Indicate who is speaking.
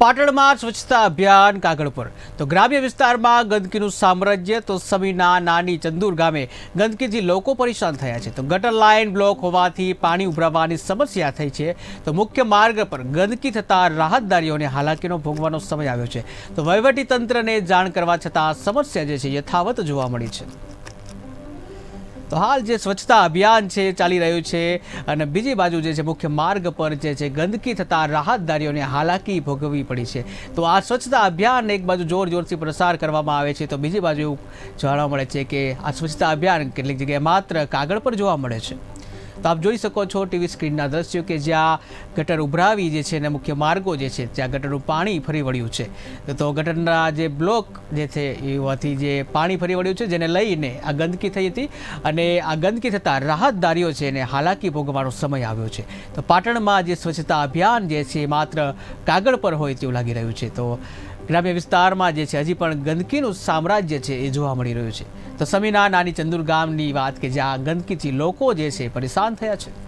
Speaker 1: પાટણમાં સ્વચ્છતા અભિયાન કાગળ પર તો ગ્રામ્ય વિસ્તારમાં ગંદકીનું સામ્રાજ્ય, તો સમીના નાની ચંદુર ગામે ગંદકીથી લોકો પરેશાન થયા છે. તો ગટર લાઇન બ્લોક હોવાથી પાણી ઉભરાવાની સમસ્યા થઈ છે. તો મુખ્ય માર્ગ પર ગંદકી થતાં રાહતદારીઓને હાલાકીનો ભોગવાનો સમય આવ્યો છે. તો વહીવટી તંત્રને જાણ કરવા છતાં સમસ્યા જે છે યથાવત જોવા મળી છે. તો હાલ જે સ્વચ્છતા અભિયાન છે, ચાલી રહ્યું છે અને બીજી બાજુ જે છે, મુખ્ય માર્ગ પર જે છે, ગંદકી થતાં રાહતદારીઓને હાલાકી ભોગવવી પડી છે. તો આ સ્વચ્છતા અભિયાન એક બાજુ જોર જોરથી પ્રસાર કરવામાં આવે છે, તો બીજી બાજુ જાણવા મળે છે કે આ સ્વચ્છતા અભિયાન કેટલીક જગ્યાએ માત્ર કાગળ પર જોવા મળે છે. તો આપ જોઈ શકો છો ટીવી સ્ક્રીનના દ્રશ્યો કે જ્યાં ગટર ઉભરાવી જે છે અને મુખ્ય માર્ગો જે છે, ત્યાં ગટરનું પાણી ફરી વળ્યું છે. તો ગટરના જે બ્લોક જે છે એવાથી જે પાણી ફરી વળ્યું છે, જેને લઈને આ ગંદકી થઈ હતી અને આ ગંદકી થતાં રાહતદારીઓ છે એને હાલાકી ભોગવવાનો સમય આવ્યો છે. તો પાટણમાં જે સ્વચ્છતા અભિયાન જે છે, એ માત્ર કાગળ પર હોય તેવું લાગી રહ્યું છે. તો ગ્રામ્ય વિસ્તારમાં જે છે, હજી પણ ગંદકીનું સામ્રાજ્ય છે, એ જોવા મળી રહ્યું છે. તો સમીના નાની ચંદુર ગામની વાત કે જ્યાં ગંદકીથી લોકો જે છે પરેશાન થયા છે.